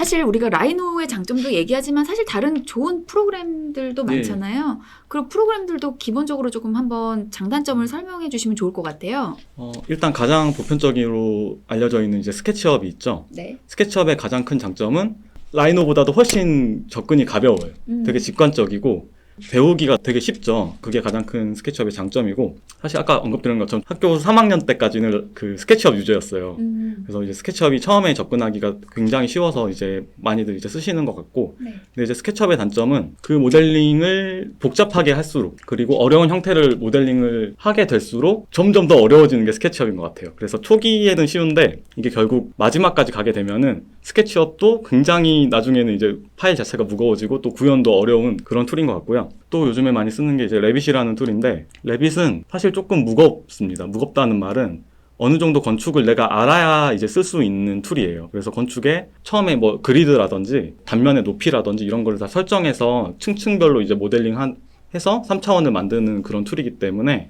사실 우리가 라이노의 장점도 얘기하지만 사실 다른 좋은 프로그램들도 네. 많잖아요. 그런 프로그램들도 기본적으로 조금 한번 장단점을 설명해 주시면 좋을 것 같아요. 어, 일단 가장 보편적으로 알려져 있는 이제 스케치업이 있죠. 네. 스케치업의 가장 큰 장점은 라이노보다도 훨씬 접근이 가벼워요. 음. 되게 직관적이고 배우기가 되게 쉽죠. 그게 가장 큰 스케치업의 장점이고 사실 아까 언급드린 것처럼 학교 3학년 때까지는 그 스케치업 유저였어요. 음. 그래서 이제 스케치업이 처음에 접근하기가 굉장히 쉬워서 이제 많이들 이제 쓰시는 것 같고 네. 근데 이제 스케치업의 단점은 그 모델링을 복잡하게 할수록 그리고 어려운 형태를 모델링을 하게 될수록 점점 더 어려워지는 게 스케치업인 것 같아요. 그래서 초기에는 쉬운데 이게 결국 마지막까지 가게 되면은 스케치업도 굉장히 나중에는 이제 파일 자체가 무거워지고 또 구현도 어려운 그런 툴인 것 같고요. 또 요즘에 많이 쓰는 게 이제 레빗이라는 툴인데 레빗은 사실 조금 무겁습니다. 무겁다는 말은 어느 정도 건축을 내가 알아야 이제 쓸 수 있는 툴이에요. 그래서 건축에 처음에 뭐 그리드라든지 단면의 높이라든지 이런 걸다 설정해서 층층별로 이제 모델링 한, 해서 3차원을 만드는 그런 툴이기 때문에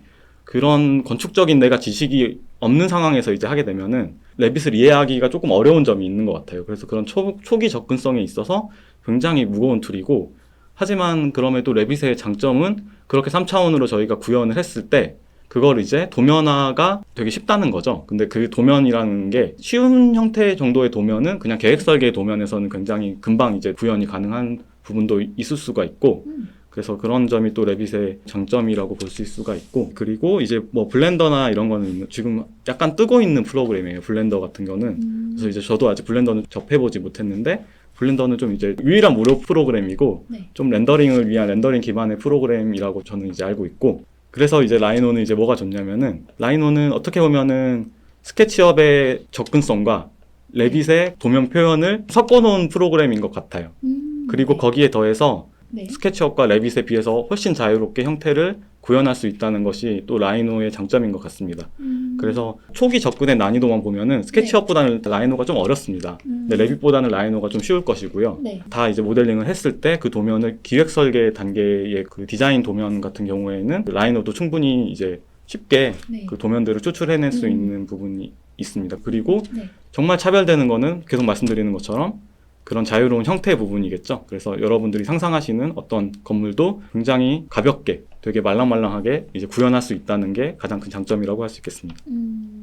그런 건축적인 내가 지식이 없는 상황에서 이제 하게 되면은 레빗을 이해하기가 조금 어려운 점이 있는 것 같아요. 그래서 그런 초, 초기 접근성에 있어서 굉장히 무거운 툴이고 하지만 그럼에도 레빗의 장점은 그렇게 3차원으로 저희가 구현을 했을 때 그걸 이제 도면화가 되게 쉽다는 거죠. 근데 그 도면이라는 게 쉬운 형태 정도의 도면은 그냥 계획 설계 도면에서는 굉장히 금방 이제 구현이 가능한 부분도 있을 수가 있고 음. 그래서 그런 점이 또 레빗의 장점이라고 볼수 있을 수가 있고 그리고 이제 뭐 블렌더나 이런 거는 지금 약간 뜨고 있는 프로그램이에요. 블렌더 같은 거는 음. 그래서 이제 저도 아직 블렌더는 접해보지 못했는데 블렌더는 좀 이제 유일한 무료 프로그램이고 네. 좀 렌더링을 위한 렌더링 기반의 프로그램이라고 저는 이제 알고 있고 그래서 이제 라이노는 이제 뭐가 좋냐면은 라이노는 어떻게 보면은 스케치업의 접근성과 레빗의 도면 표현을 섞어놓은 프로그램인 것 같아요. 음. 그리고 네. 거기에 더해서 네. 스케치업과 레빗에 비해서 훨씬 자유롭게 형태를 구현할 수 있다는 것이 또 라이노의 장점인 것 같습니다. 음. 그래서 초기 접근의 난이도만 보면은 스케치업보다는 라이노가 좀 어렵습니다. 음. 근데 레빗보다는 라이노가 좀 쉬울 것이고요. 네. 다 이제 모델링을 했을 때 그 도면을 기획 설계 단계의 그 디자인 도면 같은 경우에는 라이노도 충분히 이제 쉽게 네. 그 도면들을 추출해낼 수 음. 있는 부분이 있습니다. 그리고 네. 정말 차별되는 거는 계속 말씀드리는 것처럼 그런 자유로운 형태 부분이겠죠. 그래서 여러분들이 상상하시는 어떤 건물도 굉장히 가볍게 되게 말랑말랑하게 이제 구현할 수 있다는 게 가장 큰 장점이라고 할 수 있겠습니다. 음.